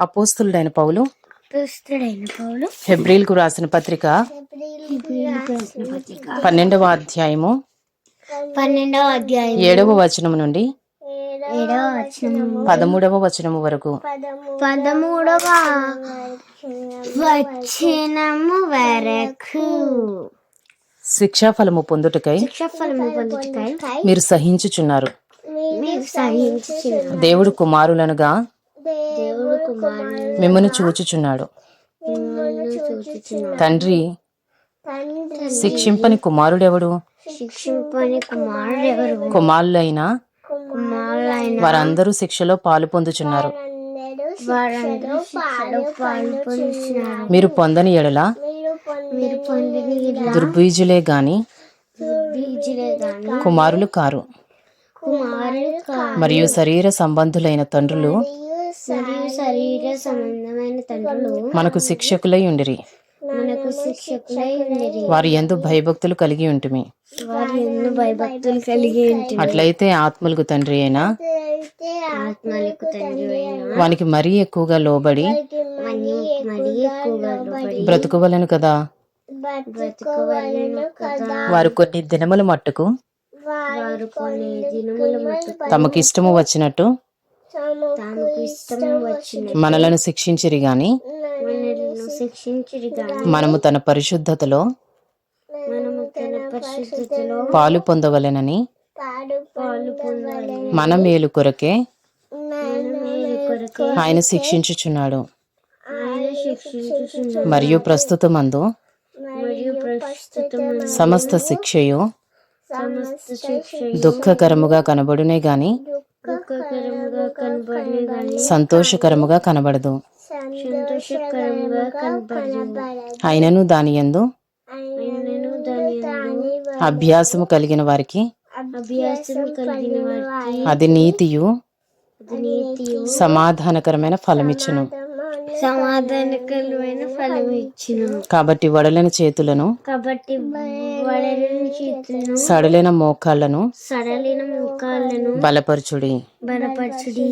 అపోస్తులుడైన పౌలు. హెబ్రిల్కు రాసిన పత్రిక పన్నెండవ అధ్యాయము. పన్నెండవ అధ్యాయం ఏడవ వచనము నుండి పదమూడవ వచనము వరకు. పదమూడవ వచనము వరకు. శిక్షాఫలము పొందుటకై శిక్షఫలము పొందుటకై మీరు సహించుచున్నారు. మీరు సహించుచున్నారు. దేవుడు కుమారులనుగా మిమ్మను చూచుచున్నాడు. తండ్రి శిక్షింపని కుమారుడెవడు? శిక్షింపని కుమారుడు ఎవరు కుమారులైన కుమారులైన వారందరూ శిక్షలో పాలు పొందుచున్నారు. మీరు పొందని ఎడల? మీరు పొందిన దుర్బీజులే గాని కుమారులు కారు. కుమారులు కాదు మరియు శరీర సంబంధులైన తండ్రులు మరియు శరీర సంబంధమైన తండ్రులు మనకు శిక్షకులై ఉండిరి. మనకు శిక్షకులై ఉండిరి. వారి ఎందు భయభక్తులు కలిగి ఉంటిమి. వారి భయభక్తులు కలిగి అట్లయితే ఆత్మలకు తండ్రి అయినా ఆత్మలకు తండ్రి అయిన వానికి మరీ ఎక్కువగా లోబడి మనీ మరీ ఎక్కువగా లోబడి బ్రతుకువలను కదా? బ్రతుకోవాలను కదా? వారు కొన్ని దినముల మట్టుకు వారు కొన్ని దినముల మట్టుకు తమకిష్టము వచ్చినట్టు మనలను శిక్షించిరి గాని మనము తన పరిశుద్ధతలో పాలు పొందవలెనని మన మేలు కొరకే ఆయన శిక్షించుచున్నాడు. మరియు ప్రస్తుతమందు సమస్త శిక్షయు దుఃఖకరముగా కనబడునే గాని సంతోషకరముగా కనబడదు. అయినను దాని యందు అభ్యాసము కలిగిన వారికి అభ్యాసం కలిగిన వారికి అది నీతియు అది నీతియు సమాధానకరమైన ఫలమిచ్చును. సమాధానకరమైన ఫలం ఇచ్చును. కాబట్టి వడలని చేతులను కాబట్టి వడలని చేతులను సడలిన మోకాళ్ళను సడలిన ముఖాలను బలపరచుడి. బలపరచుడి.